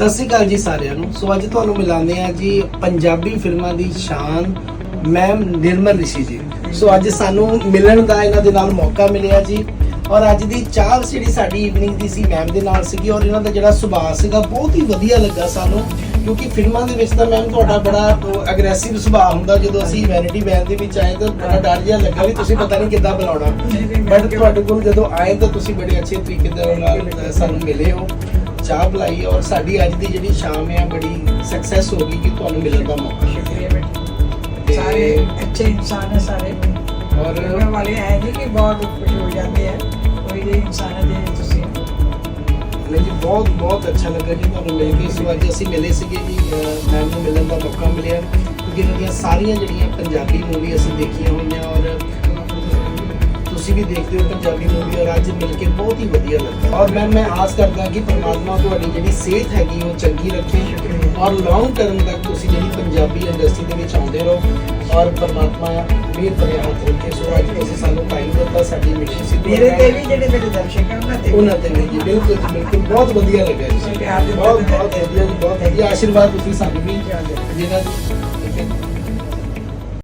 ਸਤਿ ਸ਼੍ਰੀ ਅਕਾਲ ਜੀ ਸਾਰਿਆਂ ਨੂੰ। ਸੋ ਅੱਜ ਤੁਹਾਨੂੰ ਮਿਲਾਉਂਦੇ ਆ ਜੀ ਪੰਜਾਬੀ ਫਿਲਮਾਂ ਦੀ ਸ਼ਾਨ ਮੈਮ ਨਿਰਮਲ ਰਿਸ਼ੀ ਜੀ। ਸੋ ਅੱਜ ਸਾਨੂੰ ਮਿਲਣ ਦਾ ਇਹਨਾਂ ਦੇ ਨਾਲ ਮੌਕਾ ਮਿਲਿਆ ਜੀ। ਔਰ ਅੱਜ ਦੀ ਚਾਹ ਜਿਹੜੀ ਸਾਡੀ ਈਵਨਿੰਗ ਦੀ ਸੀ ਮੈਮ ਦੇ ਨਾਲ ਸੀਗੀ। ਔਰ ਇਹਨਾਂ ਦਾ ਜਿਹੜਾ ਸੁਭਾਅ ਸੀਗਾ ਬਹੁਤ ਹੀ ਵਧੀਆ ਲੱਗਾ ਸਾਨੂੰ। ਕਿਉਂਕਿ ਫਿਲਮਾਂ ਦੇ ਵਿੱਚ ਤਾਂ ਮੈਮ ਤੁਹਾਡਾ ਬੜਾ ਅਗਰੈਸਿਵ ਸੁਭਾਅ ਹੁੰਦਾ। ਜਦੋਂ ਅਸੀਂ ਵੈਨਿਟੀ ਵੈਨ ਦੇ ਵਿੱਚ ਆਏ ਤਾਂ ਬੜਾ ਡਰ ਜਿਹਾ ਲੱਗਾ ਵੀ ਤੁਸੀਂ ਪਤਾ ਨਹੀਂ ਕਿੱਦਾਂ ਬੁਲਾਉਣਾ ਬਟ ਤੁਹਾਡੇ ਕੋਲ ਜਦੋਂ ਆਏ ਤਾਂ ਤੁਸੀਂ ਬੜੇ ਅੱਛੇ ਤਰੀਕੇ ਦੇ ਨਾਲ ਸਾਨੂੰ ਮਿਲੇ ਹੋ। ਚਾਹ ਬੁਲਾਈ ਔਰ ਸਾਡੀ ਅੱਜ ਦੀ ਜਿਹੜੀ ਸ਼ਾਮ ਹੈ ਬੜੀ ਸਕਸੈਸ ਹੋ ਗਈ ਕਿ ਤੁਹਾਨੂੰ ਮਿਲਣ ਦਾ ਮੌਕਾ। ਸ਼ੁਕਰੀਆ ਬੇਟਾ ਸਾਰੇ ਅੱਛੇ ਇਨਸਾਨ ਹੈ ਸਾਰੇ। ਔਰ ਵਾਲੇ ਹੈ ਜੀ ਕਿ ਬਹੁਤ ਖੁਸ਼ ਹੋ ਜਾਂਦੇ ਆ। ਕੋਈ ਇਨਸਾਨ ਦੇ ਤੁਸੀਂ। ਨਹੀਂ ਜੀ ਬਹੁਤ ਬਹੁਤ ਅੱਛਾ ਲੱਗਾ ਜੀ ਤੁਹਾਨੂੰ ਮਿਲ ਕੇ। ਇਸ ਵਾਰ ਅਸੀਂ ਮਿਲੇ ਸੀਗੇ ਜੀ ਮੈਮ ਨੂੰ ਮਿਲਣ ਦਾ ਮੌਕਾ ਮਿਲਿਆ। ਕਿਉਂਕਿ ਇਹਨਾਂ ਸਾਰੀਆਂ ਜਿਹੜੀਆਂ ਪੰਜਾਬੀ ਮੂਵੀ ਅਸੀਂ ਦੇਖੀਆਂ ਹੋਈਆਂ ਔਰ ਤੁਸੀਂ ਵੀ ਦੇਖਦੇ ਹੋ ਪੰਜਾਬੀ ਮੂਵੀ ਔਰ ਅੱਜ ਮਿਲ ਕੇ ਬਹੁਤ ਹੀ ਵਧੀਆ ਲੱਗਾ ਔਰ ਮੈਂ ਮੈਂ ਆਸ ਕਰਦਾ ਕਿ ਪਰਮਾਤਮਾ ਤੁਹਾਡੀ ਜਿਹੜੀ ਸਿਹਤ ਹੈਗੀ ਉਹ ਚੰਗੀ ਰੱਖੇ ਔਰ ਲੌਂਗ ਟਰਮ ਤੱਕ ਤੁਸੀਂ ਜਿਹੜੀ ਪੰਜਾਬੀ ਇੰਡਸਟਰੀ ਦੇ ਵਿੱਚ ਆਉਂਦੇ ਰਹੋ ਔਰ ਪਰਮਾਤਮਾ ਮੇਰ ਭਰਿਆ ਹੱਥ ਰੱਖੇ। ਸੋ ਅੱਜ ਤੁਸੀਂ ਸਾਨੂੰ ਟਾਈਮ ਦਿੱਤਾ ਸਾਡੀ ਮਿਸ਼ਨ ਸਿੱਧੀ ਮੇਰੇ ਤੇ ਵੀ ਜਿਹੜੇ ਮੇਰੇ ਦਰਸ਼ਕ ਹਨ ਉਹਨਾਂ ਤੇ ਉਹਨਾਂ ਤੇ ਵੀ ਜੀ ਬਿਲਕੁਲ ਬਿਲਕੁਲ। ਬਹੁਤ ਵਧੀਆ ਲੱਗਾ ਜੀ। ਬਹੁਤ ਬਹੁਤ ਵਧੀਆ ਜੀ ਬਹੁਤ ਵਧੀਆ। ਆਸ਼ੀਰਵਾਦ ਤੁਸੀਂ ਸਾਨੂੰ ਵੀ ਜਿਹਨਾਂ